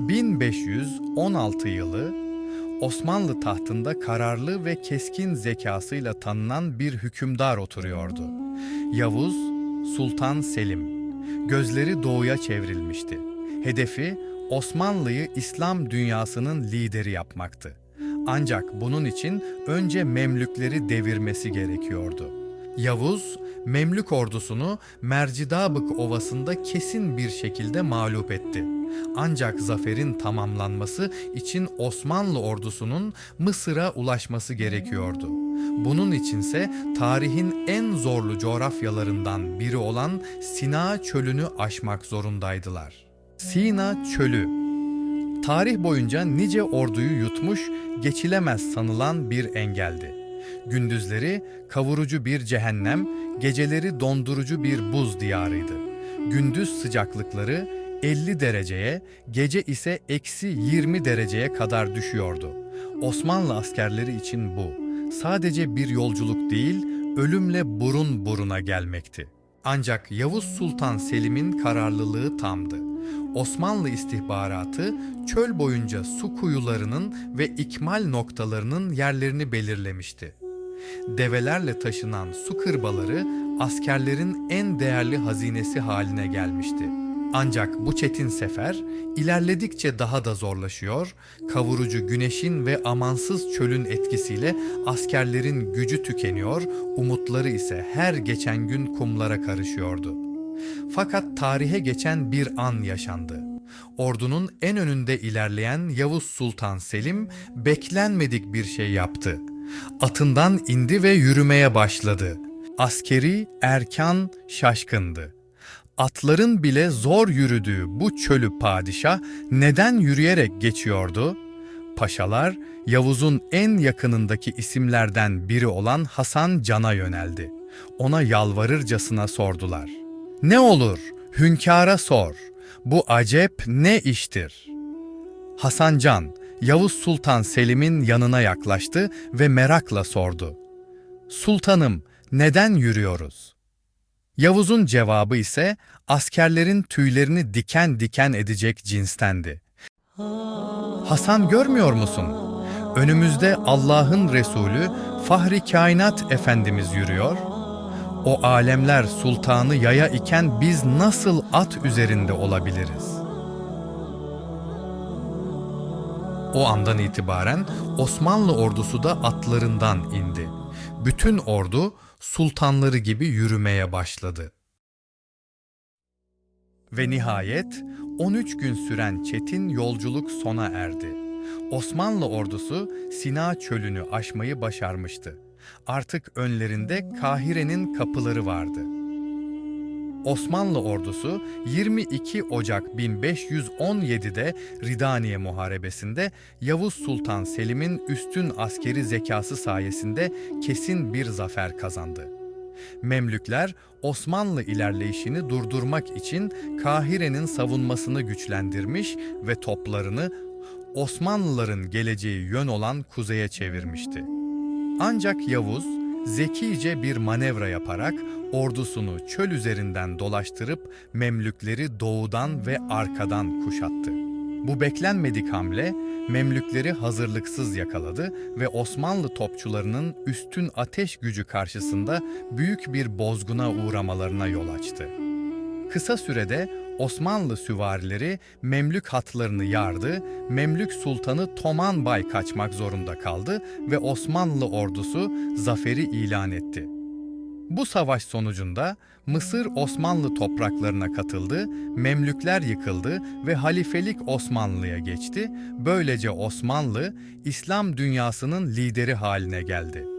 1516 yılı Osmanlı tahtında kararlı ve keskin zekasıyla tanınan bir hükümdar oturuyordu. Yavuz Sultan Selim. Gözleri doğuya çevrilmişti. Hedefi Osmanlı'yı İslam dünyasının lideri yapmaktı. Ancak bunun için önce Memlükleri devirmesi gerekiyordu. Yavuz, Memlük ordusunu Mercidabık Ovası'nda kesin bir şekilde mağlup etti. Ancak zaferin tamamlanması için Osmanlı ordusunun Mısır'a ulaşması gerekiyordu. Bunun içinse tarihin en zorlu coğrafyalarından biri olan Sina Çölü'nü aşmak zorundaydılar. Sina Çölü Tarih boyunca nice orduyu yutmuş, geçilemez sanılan bir engeldi. Gündüzleri kavurucu bir cehennem, geceleri dondurucu bir buz diyarıydı. Gündüz sıcaklıkları 50 dereceye, gece ise eksi 20 dereceye kadar düşüyordu. Osmanlı askerleri için bu sadece bir yolculuk değil, ölümle burun buruna gelmekti. Ancak Yavuz Sultan Selim'in kararlılığı tamdı. Osmanlı istihbaratı çöl boyunca su kuyularının ve ikmal noktalarının yerlerini belirlemişti. Develerle taşınan su kırbaları askerlerin en değerli hazinesi haline gelmişti. Ancak bu çetin sefer ilerledikçe daha da zorlaşıyor, kavurucu güneşin ve amansız çölün etkisiyle askerlerin gücü tükeniyor, umutları ise her geçen gün kumlara karışıyordu. Fakat tarihe geçen bir an yaşandı. Ordunun en önünde ilerleyen Yavuz Sultan Selim beklenmedik bir şey yaptı. Atından indi ve yürümeye başladı. Askeri erkan şaşkındı. Atların bile zor yürüdüğü bu çölü padişah neden yürüyerek geçiyordu? Paşalar Yavuz'un en yakınındaki isimlerden biri olan Hasan Can'a yöneldi. Ona yalvarırcasına sordular. Ne olur hünkâra sor. Bu acep ne iştir? Hasan Can, Yavuz Sultan Selim'in yanına yaklaştı ve merakla sordu. Sultanım, neden yürüyoruz? Yavuz'un cevabı ise askerlerin tüylerini diken diken edecek cinstendi. Hasan görmüyor musun? Önümüzde Allah'ın Resulü Fahri Kainat Efendimiz yürüyor. O alemler sultanı yaya iken biz nasıl at üzerinde olabiliriz? O andan itibaren Osmanlı ordusu da atlarından indi. Bütün ordu sultanları gibi yürümeye başladı. Ve nihayet 13 gün süren çetin yolculuk sona erdi. Osmanlı ordusu Sina çölünü aşmayı başarmıştı. Artık önlerinde Kahire'nin kapıları vardı. Osmanlı ordusu 22 Ocak 1517'de Ridaniye Muharebesi'nde Yavuz Sultan Selim'in üstün askeri zekası sayesinde kesin bir zafer kazandı. Memlükler Osmanlı ilerleyişini durdurmak için Kahire'nin savunmasını güçlendirmiş ve toplarını Osmanlıların geleceği yön olan kuzeye çevirmişti. Ancak Yavuz zekice bir manevra yaparak ordusunu çöl üzerinden dolaştırıp Memlükleri doğudan ve arkadan kuşattı. Bu beklenmedik hamle Memlükleri hazırlıksız yakaladı ve Osmanlı topçularının üstün ateş gücü karşısında büyük bir bozguna uğramalarına yol açtı. Kısa sürede Osmanlı süvarileri Memlük hatlarını yardı, Memlük Sultanı Toman Bay kaçmak zorunda kaldı ve Osmanlı ordusu zaferi ilan etti. Bu savaş sonucunda Mısır Osmanlı topraklarına katıldı, Memlükler yıkıldı ve halifelik Osmanlı'ya geçti. Böylece Osmanlı İslam dünyasının lideri haline geldi.